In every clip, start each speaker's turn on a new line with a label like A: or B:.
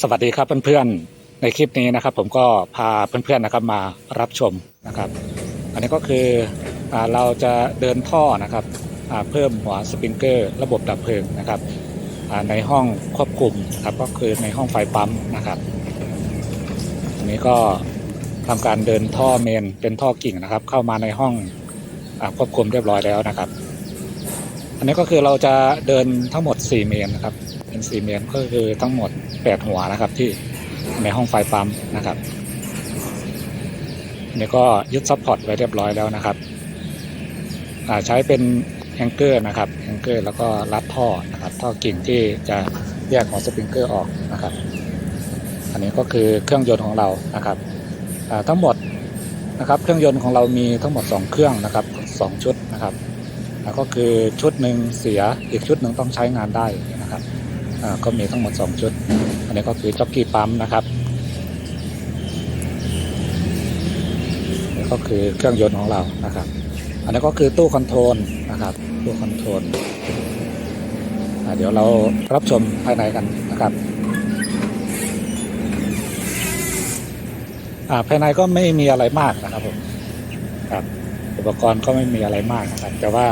A: สวัสดีครับเพื่อนๆในคลิปนี้นะครับ ผมก็พาเพื่อนๆนะครับมารับชมนะครับ อันนี้ก็คืออเราจะเดินท่อนะครับเพิ่มหัวสปริงเกอร์ ระบบดับเพลิงนะครับในห้องควบคุมครับก็คือในห้องไฟปั๊มนะครับอันนี้ก็ทำการเดินท่อเมนเป็นท่อกิ่งนะครับ เข้ามาในห้องอควบคุมเรียบร้อยแล้วนะครับ อันนี้ก็คือเราจะเดินทั้งหมด 4 เมนนะครับ เป็น4เมนก็คือทั้งหมด8หัวนะครับ ที่ในห้องไฟปั๊มนะครับนนี้ก็ยึดซัพพอร์ตไว้เรียบร้อยแล้วนะครับใช้เป็นแองเกอร์นะครับแองเกอร์แล้วก็รัดท่อนะครับท่อกิ่งที่จะแยกหัวสปริงเกอร์ออกนะครับ อันนี้ก็คือเครื่องยนต์ของเรานะครับทั้งหมดนะครับเครื่องยนต์ของเรามีทั้งหมด 2 เครื่องนะครับสองชุดนะครับแล้วก็คือชุดหนึ่งเสียอีกชุดหนึ่งต้องใช้งานได้นะครับ ก็มีทั้งหมด 2 ชุด อันนี้ก็คือจ็อกกี้ปั๊มนะครับนี่ก็คือเครื่องยนต์ของเรานะครับ อันนี้ก็คือตู้คอนโทรลนะครับตู้คอนโทรลเดี๋ยวเรารับชมภายในกันนะครับอ่าภายในก็ไม่มีอะไรมากนะครับผมครับอุปกรณ์ก็ไม่มีอะไรมากนะครับแต่ว่า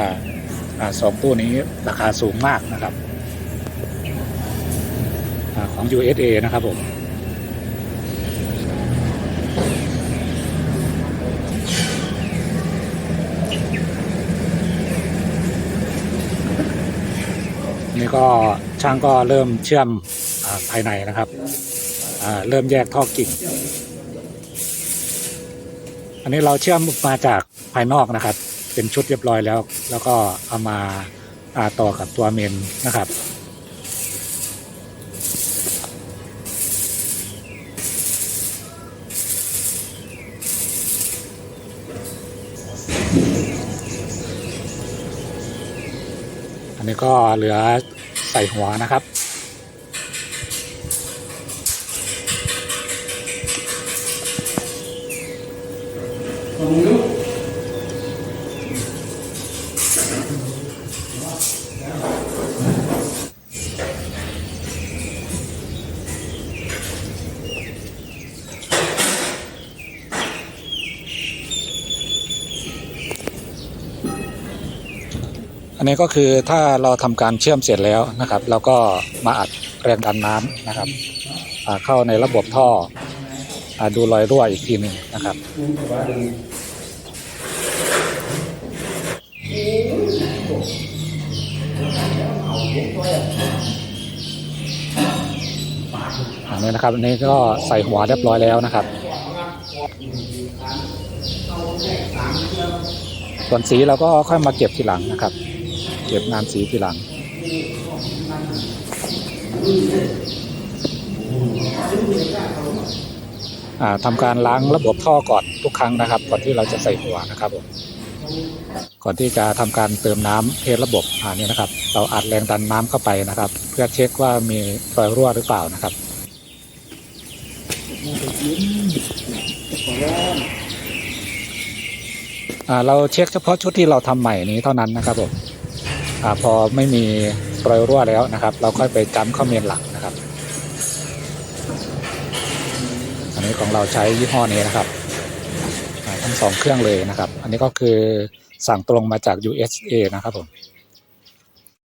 A: อสองตู้นี้ราคาสูงมากนะครับ ของ USA นะครับผมนี่ก็ช่างก็เริ่มเชื่อมอภายในนะครับ เริ่มแยกท่อกิ่ง อันนี้เราเชื่อมมาจากภายนอกนะครับ เป็นชุดเรียบร้อยแล้ว แล้วก็เอามาต่อกับตัวเมนนะครับ อันนี้ก็เหลือใส่หัวนะครับ อันนี้ก็คือถ้าเราทำการเชื่อมเสร็จแล้วนะครับเราก็มาอัดแรงดันน้ำนะครับเข้าในระบบท่ออดูรอยรั่วอีกทีหนึ่งนะครับอันนี้นะครับอันนี้ก็ใส่หัวเรียบร้อยแล้วนะครับ ส่วนสีเราก็ค่อยมาเก็บทีหลังนะครับ เก็บงานสีทีหลังอ่าทำการล้างระบบท่อก่อนทุกครั้งนะครับ ก่อนที่เราจะใส่หัวนะครับผมก่อนที่จะทำการเติมน้ำเทระบบอ่านี่นะครับ เราอัดแรงดันน้ำเข้าไปนะครับ เพื่อเช็คว่ามีรอยรั่วหรือเปล่านะครับอ่าเราเช็คเฉพาะชุดที่เราทำใหม่นี้เท่านั้นนะครับผม อพอไม่มีรอยรั่วแล้วนะครับ เราค่อยไปจ้ำเข้าเมนหลักนะครับ อันนี้ของเราใช้ยี่ห้อนี้นะครับทั้งสองเครื่องเลยนะครับ อันนี้ก็คือสั่งตรงมาจาก USA นะครับผม